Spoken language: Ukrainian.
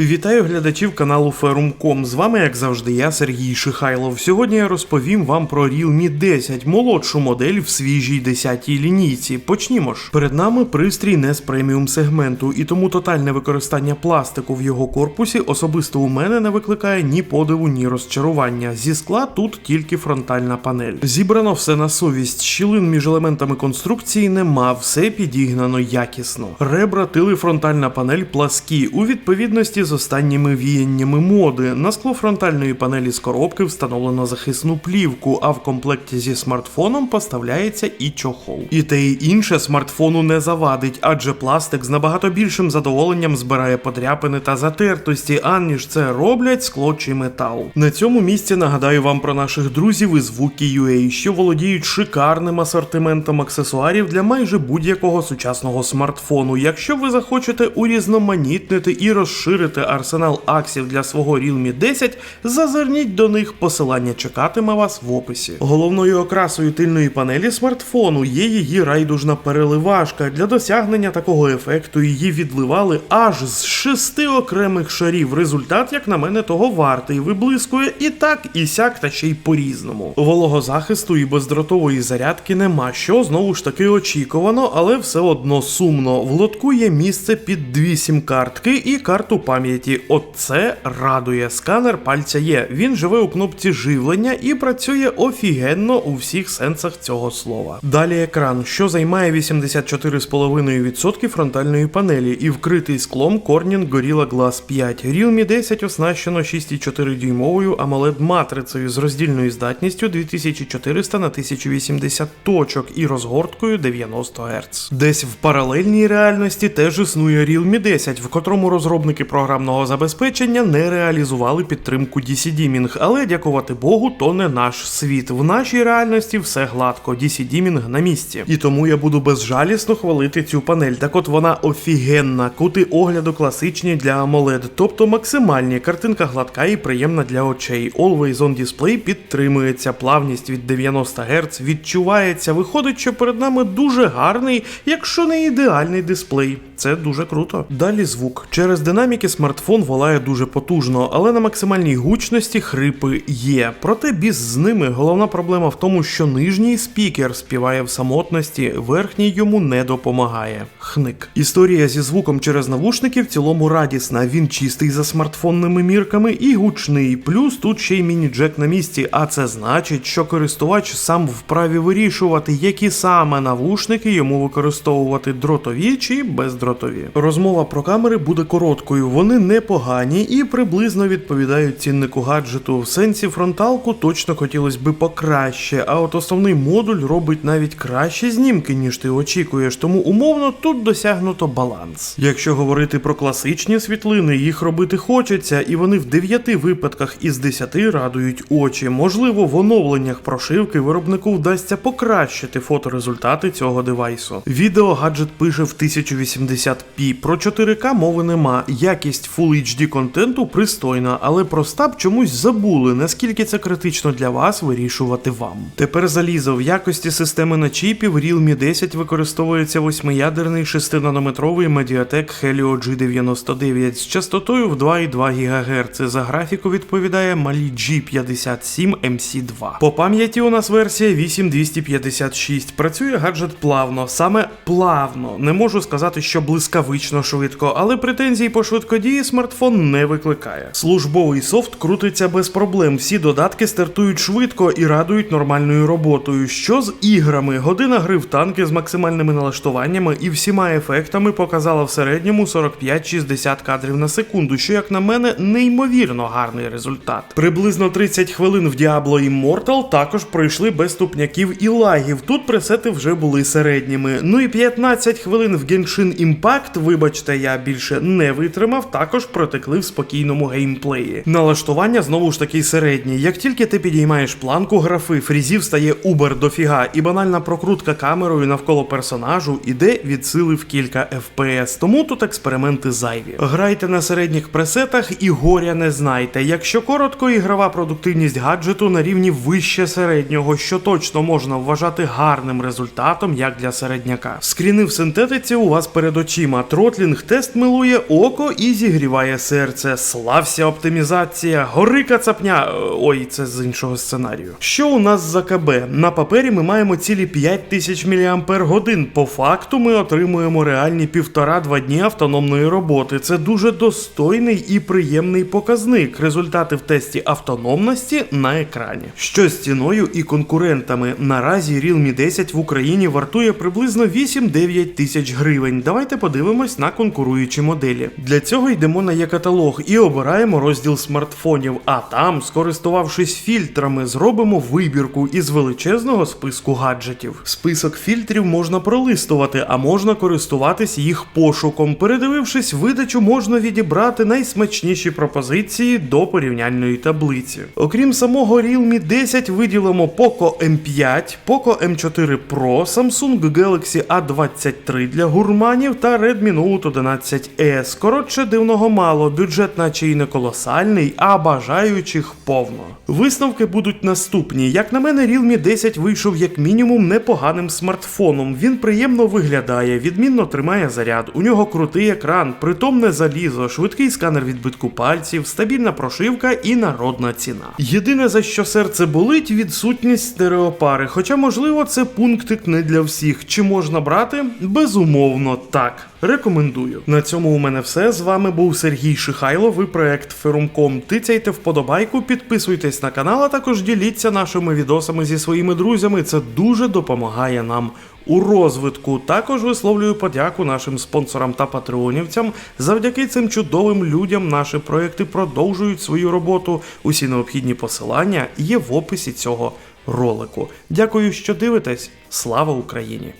Вітаю глядачів каналу Ferrum.com. З вами, як завжди, я Сергій Шихайлов. Сьогодні я розповім вам про Realme 10, молодшу модель в свіжій 10-й лінійці. Почнімо ж. Перед нами пристрій не з преміум сегменту, і тому тотальне використання пластику в його корпусі особисто у мене не викликає ні подиву, ні розчарування. Зі скла тут тільки фронтальна панель. Зібрано все на совість. Щілин між елементами конструкції нема, все підігнано якісно. Ребра, тили, фронтальна панель пласкі у відповідності з останніми віяннями моди. На скло фронтальної панелі з коробки встановлено захисну плівку, а в комплекті зі смартфоном поставляється і чохол. І те і інше смартфону не завадить, адже пластик з набагато більшим задоволенням збирає подряпини та затертості, аніж це роблять скло чи метал. На цьому місці нагадаю вам про наших друзів із Vuki.ua, що володіють шикарним асортиментом аксесуарів для майже будь-якого сучасного смартфону. Якщо ви захочете урізноманітнити і розширити арсенал аксів для свого Realme 10, зазирніть до них, посилання чекатиме вас в описі. Головною окрасою тильної панелі смартфону є її райдужна переливашка. Для досягнення такого ефекту її відливали аж з шести окремих шарів. Результат, як на мене, того вартий, виблискує і так, і сяк, та ще й по-різному. Вологозахисту і бездротової зарядки нема, що знову ж таки очікувано, але все одно сумно. В лотку є місце під дві сім-картки і карту пам'яті. Оце радує. Сканер пальця є. Він живе у кнопці живлення і працює офігенно у всіх сенсах цього слова. Далі екран, що займає 84,5% фронтальної панелі і вкритий склом Corning Gorilla Glass 5. Realme 10 оснащено 6,4 дюймовою AMOLED матрицею з роздільною здатністю 2400 на 1080 точок і розгорткою 90 Гц. Десь в паралельній реальності теж існує Realme 10, в котрому розробники програмного забезпечення не реалізували підтримку DC-Dimming, але дякувати Богу, то не наш світ. В нашій реальності все гладко, DC-Dimming на місці. І тому я буду безжалісно хвалити цю панель. Так от вона офігенна, кути огляду класичні для AMOLED, тобто максимальні, картинка гладка і приємна для очей. Always on Display підтримується, плавність від 90 Гц відчувається. Виходить, що перед нами дуже гарний, якщо не ідеальний дисплей. Це дуже круто. Далі звук. Через динаміки смартфон волає дуже потужно, але на максимальній гучності хрипи є. Проте біз з ними головна проблема в тому, що нижній спікер співає в самотності, верхній йому не допомагає. Хник. Історія зі звуком через навушники в цілому радісна. Він чистий за смартфонними мірками і гучний. Плюс тут ще й міні-джек на місці, а це значить, що користувач сам вправі вирішувати, які саме навушники йому використовувати дротові чи бездротові. Розмова про камери буде короткою, вони непогані і приблизно відповідають ціннику гаджету. В сенсі фронталку точно хотілося би покраще, а от основний модуль робить навіть кращі знімки, ніж ти очікуєш, тому умовно тут досягнуто баланс. Якщо говорити про класичні світлини, їх робити хочеться, і вони в 9 випадках із 10 радують очі. Можливо, в оновленнях прошивки виробнику вдасться покращити фоторезультати цього девайсу. Відео гаджет пише в 1080p. Про 4К мови нема. Якість Full HD контенту пристойна, але про стаб чомусь забули, наскільки це критично для вас вирішувати вам. Тепер залізо в якості системи на чіпі в Realme 10 використовується восьмиядерний 6-нанометровий Mediatek Helio G99 з частотою в 2,2 ГГц. За графіку відповідає Mali G57 MC2. По пам'яті у нас версія 8256. Працює гаджет плавно, саме плавно. Не можу сказати, що блискавично швидко, але претензій по швидкодії смартфон не викликає. Службовий софт крутиться без проблем. Всі додатки стартують швидко і радують нормальною роботою. Що з іграми? Година гри в танки з максимальними налаштуваннями і всіма ефектами показала в середньому 45-60 кадрів на секунду, що, як на мене, неймовірно гарний результат. Приблизно 30 хвилин в Diablo Immortal також пройшли без ступняків і лагів. Тут пресети вже були середніми. Ну і 15 хвилин в Genshin Impact, вибачте, я більше не витримав, також протекли в спокійному геймплеї. Налаштування знову ж таки середні. Як тільки ти підіймаєш планку графи, фрізів стає убер дофіга, і банальна прокрутка камерою навколо персонажу іде від сили в кілька FPS. Тому тут експерименти зайві. Грайте на середніх пресетах і горя не знайте. Якщо коротко, ігрова продуктивність гаджету на рівні вище середнього, що точно можна вважати гарним результатом як для середняка. Скріни в синтетиці у вас перед очима. Тротлінг тест милує око і зігріває серце, слався оптимізація, гори кацапня. Е, Ой, це з іншого сценарію. Що у нас за КБ? На папері ми маємо цілі 5000 мАч. По факту ми отримуємо реальні півтора-два дні автономної роботи. Це дуже достойний і приємний показник. Результати в тесті автономності на екрані. Що з ціною і конкурентами? Наразі Realme 10 в Україні вартує приблизно 8-9 тисяч гривень. Давайте подивимось на конкуруючі моделі. Для цього йдемо на є-каталог і обираємо розділ смартфонів. А там, скористувавшись фільтрами, зробимо вибірку із величезного списку гаджетів. Список фільтрів можна пролистувати, а можна користуватись їх пошуком. Передивившись видачу, можна відібрати найсмачніші пропозиції до порівняльної таблиці. Окрім самого Realme 10, виділимо Poco M5, Poco M4 Pro, Samsung Galaxy A23 для гурманів та Redmi Note 11S. Коротше, дивного мало, бюджет наче і не колосальний, а бажаючих повно. Висновки будуть наступні. Як на мене, Realme 10 вийшов як мінімум непоганим смартфоном. Він приємно виглядає, відмінно тримає заряд. У нього крутий екран, притомне залізо, швидкий сканер відбитку пальців, стабільна прошивка і народна ціна. Єдине за що серце болить, відсутність стереопари. Хоча, можливо, це пунктик не для всіх. Чи можна брати? Безумовно, так. Рекомендую. На цьому у мене все. З вами був Сергій Шихайлов і проект Ферумком. Тицяйте вподобайку, підписуйтесь на канал, а також діліться нашими відосами зі своїми друзями. Це дуже допомагає нам у розвитку. Також висловлюю подяку нашим спонсорам та патреонівцям. Завдяки цим чудовим людям наші проекти продовжують свою роботу. Усі необхідні посилання є в описі цього ролику. Дякую, що дивитесь. Слава Україні!